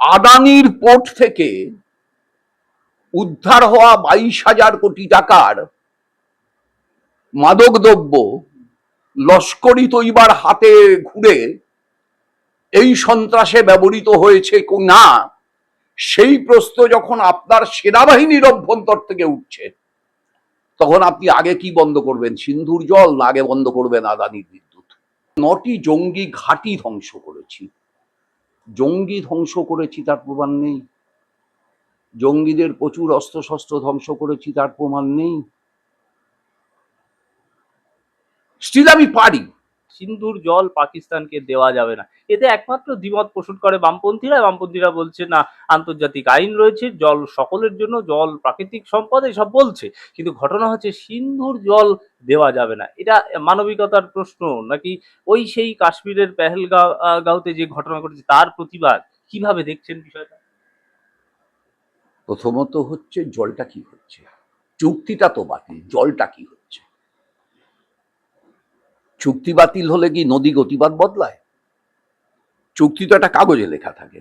আদানির port থেকে উদ্ধার হওয়া বাইশ হাজার কোটি টাকার মাদকদ্রব্য লস্করি তৈবার হাতে ঘুরে এই সন্ত্রাসে ব্যবহৃত হয়েছে না, সেই প্রশ্ন যখন আপনার সেনাবাহিনীর অভ্যন্তর থেকে উঠছে, তখন আপনি আগে কি বন্ধ করবেন? সিন্ধুর জল না আগে বন্ধ করবেন আদানির বিদ্যুৎ। নটি জঙ্গি ঘাঁটি ধ্বংস করেছি। জঙ্গি ধ্বংস করেছি তার প্রমাণ নেই। জঙ্গিদের প্রচুর অস্ত্রশস্ত্র ধ্বংস করেছি তার প্রমাণ নেই। স্টিল আমি পারি। সিন্ধুর জল পাকিস্তানকে দেওয়া যাবে না। এতে একমাত্র দ্বিমত পোষণ করে বামপন্থীরা। বামপন্থীরা বলছে, না, আন্তর্জাতিক আইন রয়েছে, জল সকলের জন্য, জল, প্রাকৃতিক সম্পদ, এসব বলছে। কিন্তু ঘটনা হচ্ছে সিন্ধুর জল দেওয়া যাবে না। এটা মানবিকতার প্রশ্ন, নাকি ওই সেই কাশ্মীরের পেহেলগাঁও গাঁওতে যে ঘটনা ঘটেছে, তার প্রতিবাদ? কীভাবে দেখছেন বিষয়টা? প্রথমত হচ্ছে, জলটা কি হচ্ছে? চুক্তিটা তো বাতিল, জলটা কি হচ্ছে? চুক্তি বাতিল হলে কি নদী গতিবাদ বদলায়? চুক্তি তো একটা কাগজে লেখা থাকে।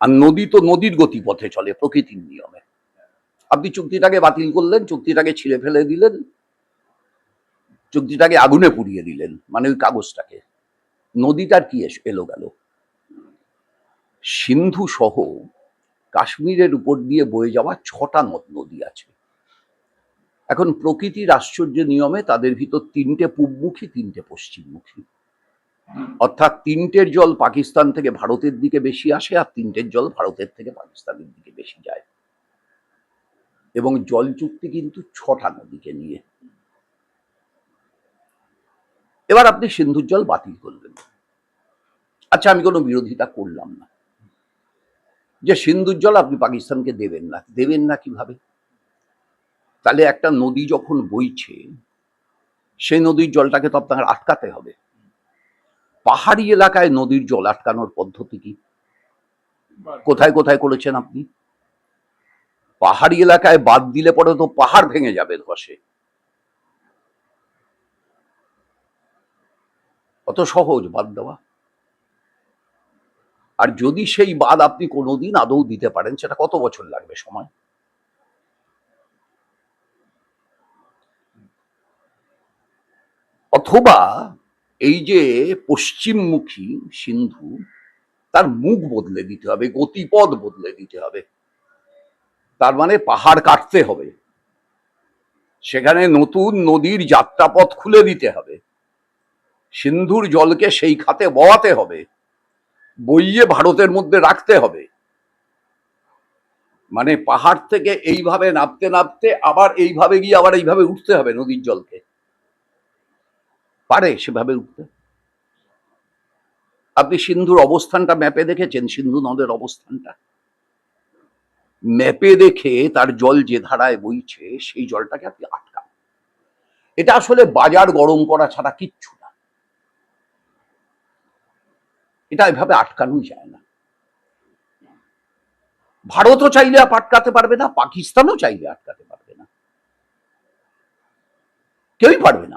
আর নদী তো নদীর গতিপথে চলে প্রকৃতির নিয়মে। আপনি চুক্তিটাকে বাতিল করলেন, চুক্তিটাকে ছিঁড়ে ফেলে দিলেন, চুক্তিটাকে আগুনে পুড়িয়ে দিলেন মানে ওই কাগজটাকে। নদীটার কি এলো গেল? সিন্ধু সহ কাশ্মীরের উপর দিয়ে বয়ে যাওয়া ছটা নদ নদী আছে। এখন প্রকৃতির আশ্চর্য নিয়মে তাদের ভিতর তিনটে পূবমুখী, তিনটে পশ্চিমমুখী। অর্থাৎ তিনটের জল পাকিস্তান থেকে ভারতের দিকে বেশি আসে আর তিনটের জল ভারতের থেকে পাকিস্তানের দিকে বেশি যায়। এবং জল চুক্তি কিন্তু ছটা নদীকে নিয়ে। এবার আপনি সিন্ধুর জল বাতিল করলেন। আচ্ছা আমি কোনো বিরোধিতা করলাম না। যে সিন্ধুর জল আপনি পাকিস্তানকে দেবেন না দেবেন না কীভাবে? তাহলে একটা নদী যখন বইছে সেই নদীর জলটাকে তো আপনাকে আটকাতে হবে। পাহাড়ি এলাকায় নদীর জল আটকানোর পদ্ধতি কি? কোথায় কোথায় করেছেন আপনি? পাহাড়ি এলাকায় বাদ দিলে পরে তো পাহাড় ভেঙে যাবে ধসে। অত সহজ বাদ দেওয়া। আর যদি সেই বাদ আপনি কোনোদিন আদৌ দিতে পারেন সেটা কত বছর লাগবে সময়? অথবা এই যে পশ্চিমমুখী সিন্ধু, তার মুখ বদলে দিতে হবে, গতিপথ বদলে দিতে হবে। তার মানে পাহাড় কাটতে হবে। সেখানে নতুন নদীর যাত্রাপথ খুলে দিতে হবে। সিন্ধুর জলকে সেই খাতে বওয়াতে হবে। বইয়ে ভারতের মধ্যে রাখতে হবে। মানে পাহাড় থেকে এইভাবে নামতে নামতে আবার এইভাবে গিয়ে আবার এইভাবে উঠতে হবে নদীর জলকে। পারে সেভাবে উঠতে। আপনি সিন্ধুর অবস্থানটা ম্যাপে দেখেছেন? সিন্ধু নদের অবস্থানটা। ম্যাপে দেখে তার জল যে ধারায় বইছে, সেই জলটাকে আপনি আটকান। এটা আসলে বাজার গরম করা ছাড়া কিচ্ছু না। এটা এভাবে আটকানোই যায় না। ভারতও চাইলে আটকাতে পারবে না, পাকিস্তানও চাইলে আটকাতে পারবে না। কেউই পারবে না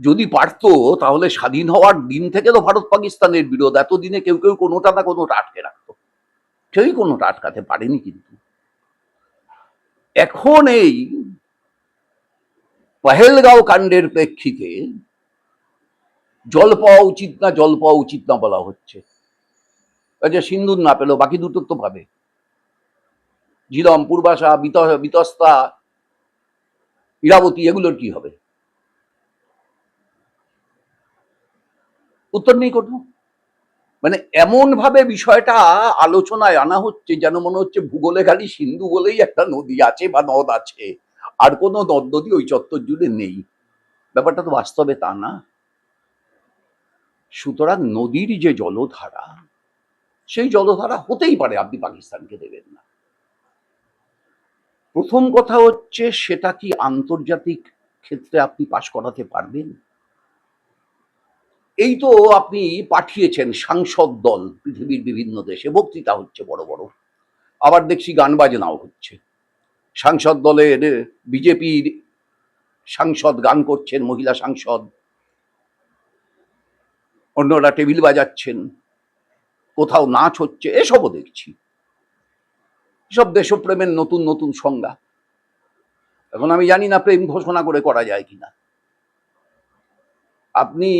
যদি পারতো, তাহলে স্বাধীন হওয়ার দিন থেকে তো ভারত পাকিস্তানের বিরোধ। এতদিনে কেউ কেউ কোনোটা না কোনোটা আটকে রাখতো। কেউই কোনোটা আটকাতে পারেনি কিন্তু। এখন এই পহেলগাঁও কাণ্ডের প্রেক্ষিতে জল পাওয়া উচিত না, জল পাওয়া উচিত না বলা হচ্ছে। যে সিন্ধুর না পেল বাকি দুটো তো পাবে। ঝিলম পূর্বাশা বিত- বিতস্তা, ইরাবতী, এগুলোর কি হবে? উত্তর নেই কোনো। মানে এমন ভাবে বিষয়টা আলোচনায় আনা হচ্ছে যেন মনে হচ্ছে ভূগোলে খালি সিন্ধু বলেই একটা নদী আছে বা নদ আছে। আর কোনো নদ নদী ওই চত্বর জুড়ে নেই। ব্যাপারটা তো বাস্তবে তা না। সুতরাং নদীর যে জলধারা, সেই জলধারা হতেই পারে আপনি পাকিস্তানকে দেবেন না। প্রথম কথা হচ্ছে সেটা কি আন্তর্জাতিক ক্ষেত্রে আপনি পাশ করাতে পারবেন? এই তো আপনি পাঠিয়েছেন সাংসদ দল পৃথিবীর বিভিন্ন দেশে। বক্তৃতা হচ্ছে বড় বড়। আবার দেখছি গান বাজনাও হচ্ছে। সাংসদ দলের বিজেপির সাংসদ গান করছেন, মহিলা সাংসদ। অন্যরা টেবিল বাজাচ্ছেন। কোথাও নাচ হচ্ছে, এসবও দেখছি। সব দেশপ্রেমের নতুন নতুন সংজ্ঞা। এখন আমি জানি না প্রেম ঘোষণা করে করা যায় কিনা। আপনি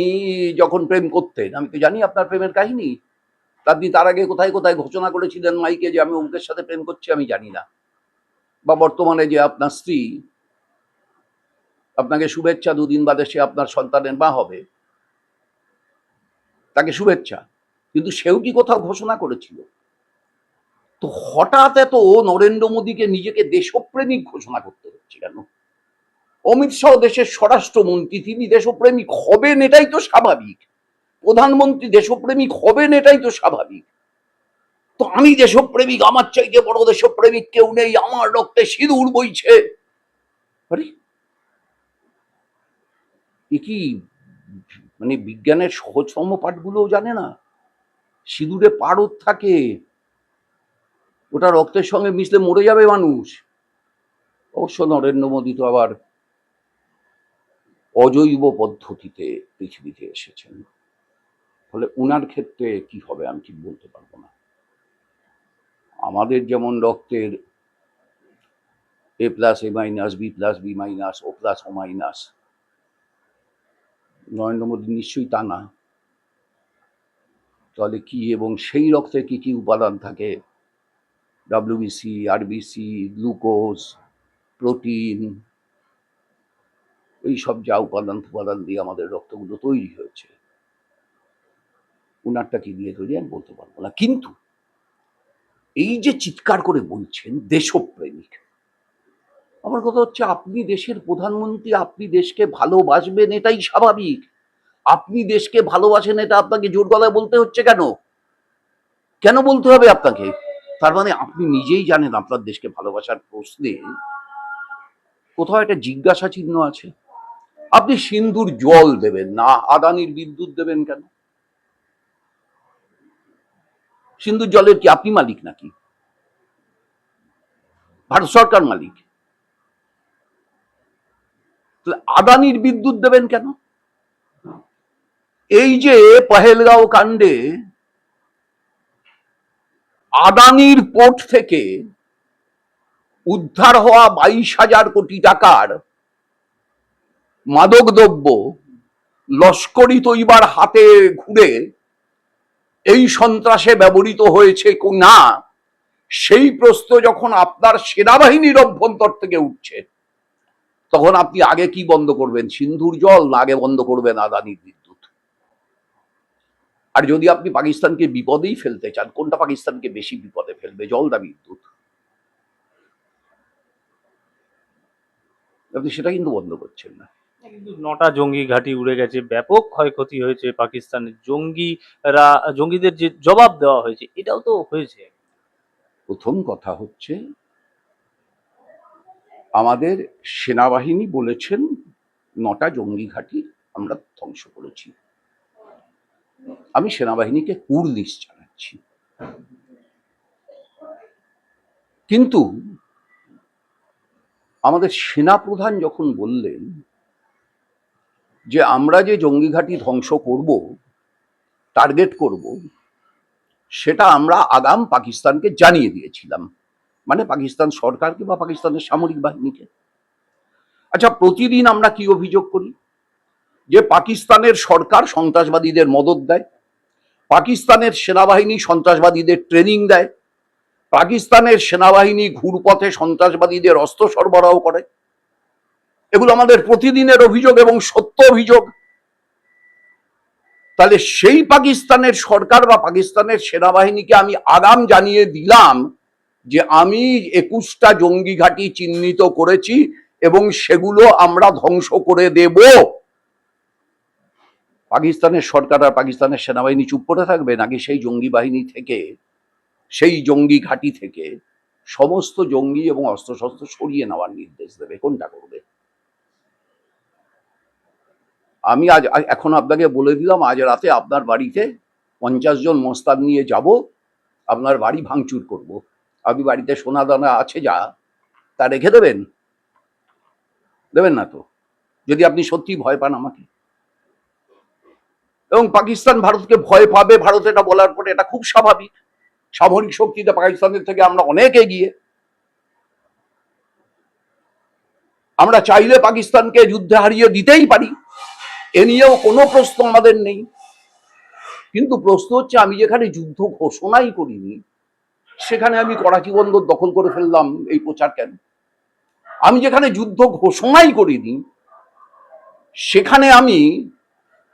যখন প্রেম করতেন, আমি তো জানি আপনার প্রেমের কাহিনী। আপনি তার আগে কোথায় কোথায় ঘোষণা করেছিলেন মাইকে যে আমি অমুকের সাথে প্রেম করছি, আমি জানি না। বা বর্তমানে যে আপনার স্ত্রী, আপনাকে শুভেচ্ছা দুদিন বাদে সে আপনার সন্তানের মা হবে। তাকে শুভেচ্ছা, কিন্তু সেও কি কোথাও ঘোষণা করেছিল? তো হঠাৎ এত নরেন্দ্র মোদীকে নিজেকে দেশপ্রেমিক ঘোষণা করতে হচ্ছে কেন? অমিত শাহ দেশের স্বরাষ্ট্রমন্ত্রী, তিনি দেশপ্রেমিক হবেন, এটাই তো স্বাভাবিক। প্রধানমন্ত্রী দেশপ্রেমিক হবেন, এটাই তো স্বাভাবিক। তো আমি দেশপ্রেমিক, আমার চাইতে বড় দেশপ্রেমিক কেউ নেই, আমার রক্তে সিঁদুর বইছে। কি মানে বিজ্ঞানের সহজতম পাঠগুলোও জানে না? সিঁদুরে পারদ থাকে, ওটা রক্তের সঙ্গে মিশলে মরে যাবে মানুষ। অবশ্য নরেন্দ্র মোদী তো আবার অজৈব পদ্ধতিতে পৃথিবীতে এসেছেন। ফলে উনার ক্ষেত্রে কি হবে আমি ঠিক বলতে পারব না। আমাদের যেমন রক্তের A plus A minus B plus B minus O plus O minus Narendra Modi নিশ্চয়ই তা না। তাহলে কি এবং সেই রক্তে কি কি উপাদান থাকে? ডাব্লিউবিসি আরবিসি গ্লুকোজ প্রোটিন এই সব যা উপাদান উপাদান দিয়ে আমাদের রক্তগুলো তৈরি হয়েছে। উনারটা কি দিয়ে তৈরি আমি বলতে পারব না। কিন্তু এই যে চিৎকার করে বলছেন দেশপ্রেমিক, আমার কথা হচ্ছে আপনি দেশের প্রধানমন্ত্রী, আপনি দেশকে ভালোবাসবেন এটাই স্বাভাবিক। আপনি দেশকে ভালোবাসেন এটা আপনাকে জোর গলায় বলতে হচ্ছে কেন? কেন বলতে হবে আপনাকে? তার মানে আপনি নিজেই জানেন আপনার দেশকে ভালোবাসার প্রশ্নে কোথাও একটা জিজ্ঞাসা চিহ্ন আছে। আপনি সিন্ধুর জল দেবেন না, আদানির বিদ্যুৎ দেবেন কেন? সিন্ধুর জলের কি আপনি মালিক নাকি? ভারত সরকার মালিক। আদানির বিদ্যুৎ দেবেন কেন? এই যে পহেলগাঁও কাণ্ডে আদানির পোর্ট থেকে উদ্ধার হওয়া বাইশ হাজার কোটি টাকার মাদকদ্রব্য লস্করি তৈবার হাতে ঘুরে, এই সন্ত্রাসে ব্যবহৃত হয়েছে না, সেই প্রশ্ন যখন আপনার সেনাবাহিনীর অভ্যন্তর থেকে উঠছে, তখন আপনি আগে কি বন্ধ করবেন? সিন্ধুর জল না আগে বন্ধ করবেন আদানির বিদ্যুৎ? আর যদি আপনি পাকিস্তানকে বিপদেই ফেলতে চান, কোনটা পাকিস্তানকে বেশি বিপদে ফেলবে? জল না বিদ্যুৎ? আপনি সেটা কিন্তু বন্ধ করছেন না। নটা জঙ্গি ঘাঁটি উড়ে গেছে। ব্যাপক ক্ষয়ক্ষতি হয়েছে পাকিস্তানের জঙ্গিরা, জঙ্গিদের যে জবাব দেওয়া হয়েছে, এটাও তো হয়েছে। প্রথম কথা হচ্ছে, আমাদের সেনাবাহিনী বলেছেন নটা জঙ্গি ঘাঁটি আমরা ধ্বংস করেছি। আমি সেনাবাহিনীকে কুর্দিশ জানাচ্ছি। কিন্তু আমাদের সেনাপ্রধান যখন বললেন যে আমরা যে জঙ্গি ঘাঁটি ধ্বংস করব টার্গেট করব, সেটা আমরা আগাম পাকিস্তানকে জানিয়ে দিয়েছিলাম। মানে পাকিস্তান সরকারকে বা পাকিস্তানের সামরিক বাহিনীকে। আচ্ছা প্রতিদিন আমরা কি অভিযোগ করি? যে পাকিস্তানের সরকার সন্ত্রাসবাদীদের মদত দেয়, পাকিস্তানের সেনাবাহিনী সন্ত্রাসবাদীদের ট্রেনিং দেয়, পাকিস্তানের সেনাবাহিনী ঘুরপথে সন্ত্রাসবাদীদের অস্ত্র সরবরাহ করে এগুলো আমাদের প্রতিদিনের অভিযোগ এবং সত্য অভিযোগ। তাহলে সেই পাকিস্তানের সরকার বা পাকিস্তানের সেনাবাহিনীকে আমি আগাম জানিয়ে দিলাম যে আমি একুশটা জঙ্গি ঘাঁটি চিহ্নিত করেছি এবং সেগুলো আমরা ধ্বংস করে দেব। পাকিস্তানের সরকার আর পাকিস্তানের সেনাবাহিনী চুপ করে থাকবে নাকি সেই জঙ্গি বাহিনী থেকে, সেই জঙ্গি ঘাঁটি থেকে সমস্ত জঙ্গি এবং অস্ত্রশস্ত্র সরিয়ে নেওয়ার নির্দেশ দেবে? কোনটা করবে? আমি আজ এখন আপনাকে বলে দিলাম, আজ রাতে আপনার বাড়িতে পঞ্চাশ জন মোস্তান নিয়ে যাব, আপনার বাড়ি ভাঙচুর করব। আপনি বাড়িতে সোনা দানা আছে যা, তা রেখে দেবেন? দেবেন না তো? যদি আপনি সত্যি ভয় পান আমাকে। এবং পাকিস্তান ভারতকে ভয় পাবে, ভারত এটা বলার পরে এটা খুব স্বাভাবিক। সামরিক শক্তিতে পাকিস্তানের থেকে আমরা অনেক এগিয়ে। আমরা চাইলে পাকিস্তানকে যুদ্ধে হারিয়ে দিতেই পারি। এ নিয়েও কোনো প্রশ্ন আমাদের নেই। কিন্তু প্রশ্ন হচ্ছে, আমি যেখানে যুদ্ধ ঘোষণাই করিনি, সেখানে আমি করাচি বন্দর দখল করে ফেললাম এই প্রচার কেন? আমি যেখানে যুদ্ধ ঘোষণাই করিনি, সেখানে আমি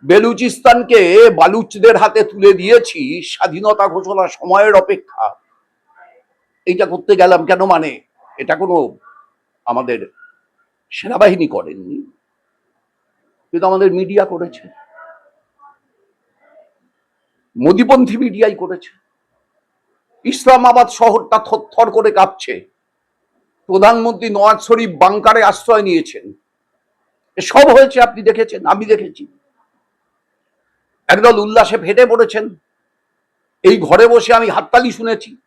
বেলুচিস্তানকে বালুচদের হাতে তুলে দিয়েছি স্বাধীনতা ঘোষণা সময়ের অপেক্ষা। এইটা করতে গেলাম কেন মানে? এটা কোনো আমাদের সেনাবাহিনী করেননি। কিন্তু আমাদের মিডিয়া করেছে। মোদীপন্থী মিডিয়াই করেছে। ইসলামাবাদ শহরটা থরথর করে কাঁপছে। প্রধানমন্ত্রী নওয়াজ শরীফ বাংকারে আশ্রয় নিয়েছেন। সব হয়েছে, আপনি দেখেছেন, আমি দেখেছি। একদল উল্লাসে ফেটে পড়েছেন। এই ঘরে বসে আমি হাততালি শুনেছি।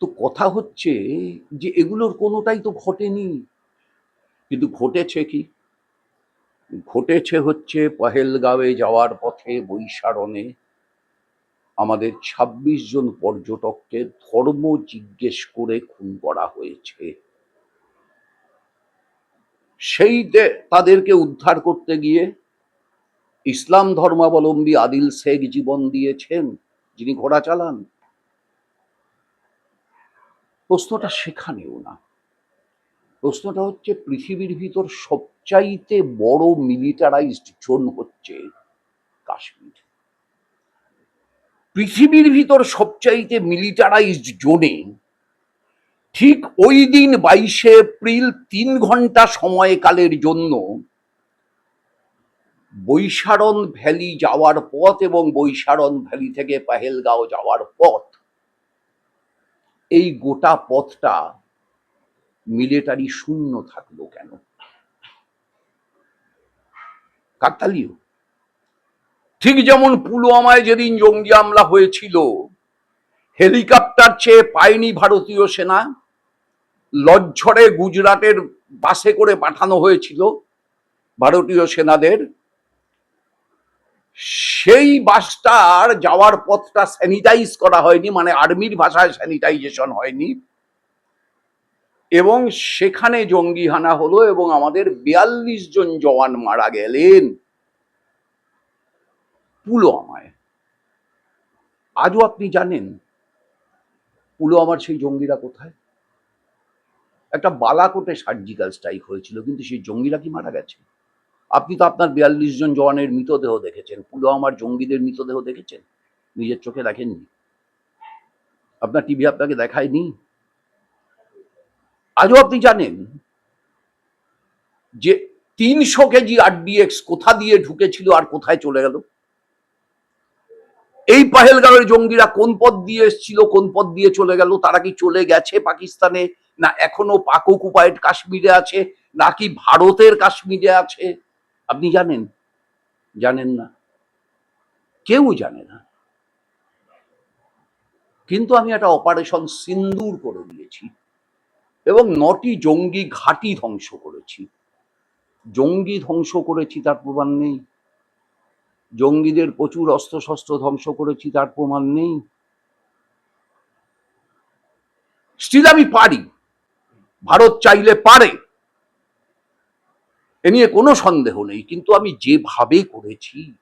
তো কথা হচ্ছে যে এগুলোর কোনোটাই তো ঘটেনি। কিন্তু ঘটেছে কি? ঘটেছে হচ্ছে পহেলগাঁওয়ে যাওয়ার পথে বৈশারণে আমাদের ২৬ জন পর্যটককে ধর্ম জিজ্ঞেস করে খুন করা হয়েছে। সেই তাদেরকে উদ্ধার করতে গিয়ে ইসলাম ধর্মাবলম্বী আদিল শেখ জীবন দিয়েছেন, যিনি ঘোড়া চালান। প্রশ্নটা সেখানেও না। প্রশ্নটা হচ্ছে, পৃথিবীর ভিতর সবচাইতে বড় মিলিটারাইজড জোন হচ্ছে কাশ্মীর। পৃথিবীর ভিতর সবচাইতে মিলিটারাইজড জোনে ঠিক ওই দিন বাইশে এপ্রিল তিন ঘণ্টা সময়কালের জন্য বৈশারণ ভ্যালি যাওয়ার পথ এবং বৈশারণ ভ্যালি থেকে পাহেলগাঁও যাওয়ার পথ, এই গোটা পথটা মিলিটারি শূন্য থাকল কেন? কাকতালীয়। ঠিক যেমন পুলওয়ামায় যেদিন জঙ্গি হামলা হয়েছিল, হেলিকপ্টার চেয়ে পায়নি ভারতীয় সেনা, লজ্জরে গুজরাটের বাসে করে পাঠানো হয়েছিল ভারতীয় সেনাদের, সেই বাসটার যাওয়ার পথটা স্যানিটাইজ করা হয়নি মানে আর্মির ভাষায় স্যানিটাইজেশন হয়নি। এবং সেখানে জঙ্গি হানা হলো এবং আমাদের বিয়াল্লিশ জন জওয়ান মারা গেলেন। পুলওয়ামায়। আজও আপনি জানেন পুলওয়ামার সেই জঙ্গিরা কোথায়? একটা বালাকোটে সার্জিক্যাল স্ট্রাইক হয়েছিল, কিন্তু সেই জঙ্গিরা কি মারা গেছে? আপনি তো আপনার বিয়াল্লিশ জন জওয়ানের মৃতদেহ দেখেছেন, পুলওয়ামার জঙ্গিদের মৃতদেহ দেখেছেন? নিজের চোখে দেখেননি? আপনার টিভি আপনাকে দেখায়নি? আজও আপনি জানেন যে তিনশো কেজি আরডিএক্স কোথা দিয়ে ঢুকেছিল আর কোথায় চলে গেল? এই পাহেলগাঁওয়ের জঙ্গিরা কোন পথ দিয়ে এসেছিল, কোন পথ দিয়ে চলে গেল, তারা কি চলে গেছে পাকিস্তানে, না এখনও পাক অকুপাইড কাশ্মীরে আছে, নাকি ভারতের কাশ্মীরে আছে? আপনি জানেন? জানেন না। কেউ জানে না। কিন্তু আমি একটা অপারেশন সিন্দুর করে দিয়েছি। এবং নটি জঙ্গি ঘাঁটি ধ্বংস করেছি। জঙ্গি ধ্বংস করেছি তার প্রমাণ নেই। জঙ্গিদের প্রচুর অস্ত্রশস্ত্র ধ্বংস করেছি তার প্রমাণ নেই। স্টিল আমি পারি। ভারত চাইলে পারে। এ নিয়ে কোনো সন্দেহ নেই। কিন্তু আমি যেভাবে করেছি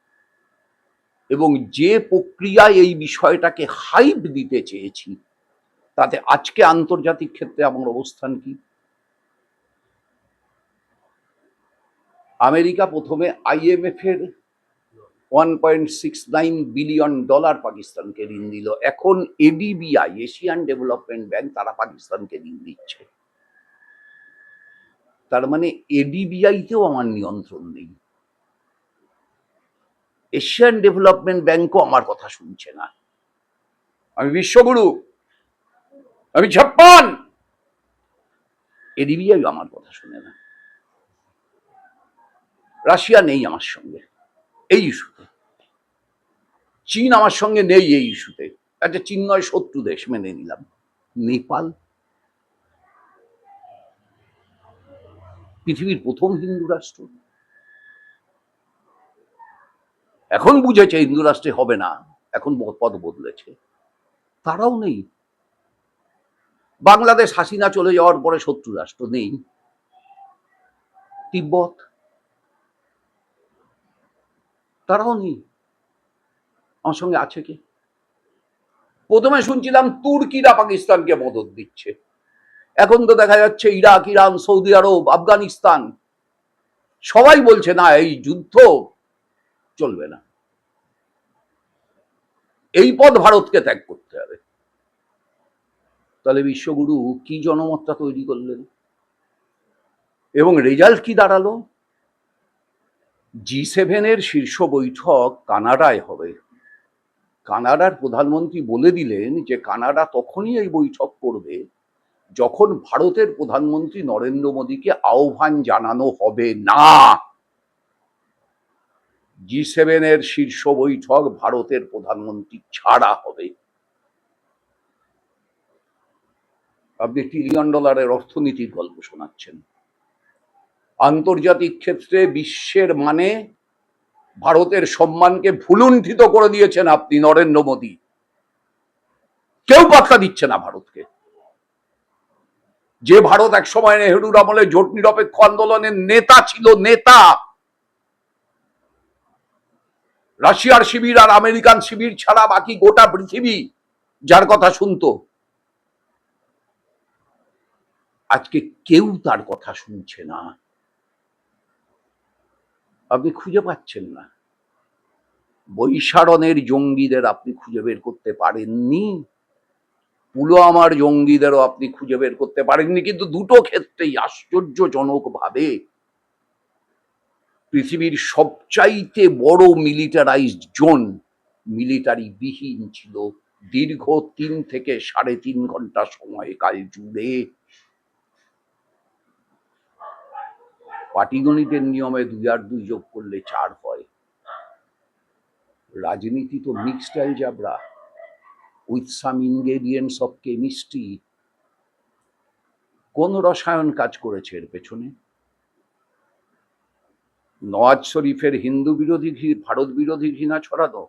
এবং যে প্রক্রিয়ায় এই বিষয়টাকে হাইপ দিতে চেয়েছি তাতে আজকে আন্তর্জাতিক ক্ষেত্রে আমার অবস্থান কি? আমেরিকা প্রথমে আইএমএফ এর one point six nine billion dollar পাকিস্তানকে ঋণ দিল। এখন এডিবিআই এশিয়ান ডেভেলপমেন্ট ব্যাংক তারা পাকিস্তানকে ঋণ দিচ্ছে। তার মানে এডিবিআইতেও আমার নিয়ন্ত্রণ নেই। এশিয়ান ডেভেলপমেন্ট ব্যাংকও আমার কথা শুনছে না। আমি বিশ্বগুরু! আমি ছাপ্পান এডিবিআই আমার কথা শুনে না। রাশিয়া নেই আমার সঙ্গে, এই ইস্যুতে। চীন আমার সঙ্গে নেই এই ইস্যুতে। একটা চীন নয়, শত্রু দেশ, মেনে নিলাম। নেপাল? পৃথিবীর প্রথম হিন্দু রাষ্ট্র? এখন বুঝেছে হিন্দু রাষ্ট্রে হবে না, এখন পদ বদলেছে। তারাও নেই। বাংলাদেশ হাসিনা চলে যাওয়ার পরে শত্রু রাষ্ট্র নেই। তিব্বত। তারাও নেই। আমার সঙ্গে আছে কি? প্রথমে শুনছিলাম তুর্কিরা পাকিস্তানকে মদত দিচ্ছে। এখন তো দেখা যাচ্ছে Iraq, Iran, Saudi Arab, Afghanistan, সবাই বলছে, না, এই যুদ্ধ চলবে না। এই পথ ভারতকে ত্যাগ করতে হবে। তাহলে বিশ্বগুরু কি জনমতটা তৈরি করলেন? এবং রেজাল্ট কি দাঁড়াল? জি সেভেনের শীর্ষ বৈঠক কানাডায় হবে। কানাডার প্রধানমন্ত্রী বলে দিলেন যে কানাডা তখনই এই বৈঠক করবে যখন ভারতের প্রধানমন্ত্রী নরেন্দ্র মোদীকে আহ্বান জানানো হবে না। জি সেভেনের শীর্ষ বৈঠক ভারতের প্রধানমন্ত্রী ছাড়া হবে। আপনি ট্রিলিয়ন ডলারের অর্থনীতির গল্প শোনাচ্ছেন। আন্তর্জাতিক ক্ষেত্রে বিশ্বের মানে ভারতের সম্মানকে ভুলুণ্ঠিত করে দিয়েছেন আপনি নরেন্দ্র মোদী। কেউ পাত্তা দিচ্ছে না ভারতকে। যে ভারত এক সময় নেহরুর আমলে জোট নিরপেক্ষ আন্দোলনের নেতা ছিল, নেতা। রাশিয়ার শিবির আর আমেরিকান শিবির ছাড়া বাকি গোটা পৃথিবী যার কথা শুনতো। আজকে কেউ তার কথা শুনছে না। আপনি খুঁজে পাচ্ছেন না। বৈশারণের জঙ্গিদের আপনি খুঁজে বের করতে পারেননি। পুলওয়ামার জঙ্গিদেরও আপনি খুঁজে বের করতে পারেননি। কিন্তু দুটো ক্ষেত্রেই আশ্চর্যজনক ভাবে পৃথিবীর সবচাইতে বড় মিলিটারাইজড জোন মিলিটারি বিহীন ছিল দীর্ঘ তিন থেকে সাড়ে তিন ঘণ্টা সময়কাল জুড়ে। পাটিগণিতের নিয়মে দুই আর দুই যোগ করলে চার হয়। রাজনীতি তো mixed algebra with some ingredients of chemistry কোন রসায়ন কাজ করেছে এর পেছনে? নওয়াজ শরীফের হিন্দু বিরোধী ঘি- ভারত বিরোধী ঘৃণা ছড়ানো?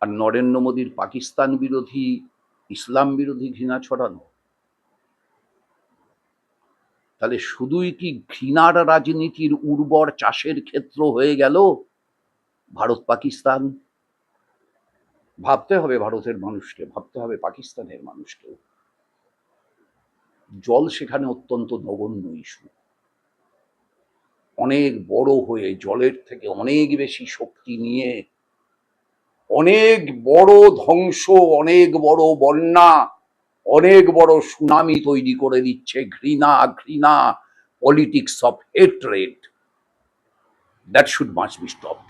আর নরেন্দ্র মোদীর পাকিস্তান বিরোধী, ইসলাম বিরোধী ঘৃণা ছড়ানো? তাহলে শুধুই কি ঘৃণার রাজনীতির উর্বর চাষের ক্ষেত্র হয়ে গেল? ভারত পাকিস্তান? ভাবতে হবে ভারতের মানুষকে, ভাবতে হবে পাকিস্তানের মানুষকে জল সেখানে অত্যন্ত নগণ্য ইস্যু। অনেক বড় হয়ে জলের থেকে অনেক বেশি শক্তি নিয়ে অনেক বড় ধ্বংস, অনেক বড় বন্যা অনেক বড় সুনামি তৈরি করে দিচ্ছে ঘৃণা ঘৃণা politics of hatred that should must be stopped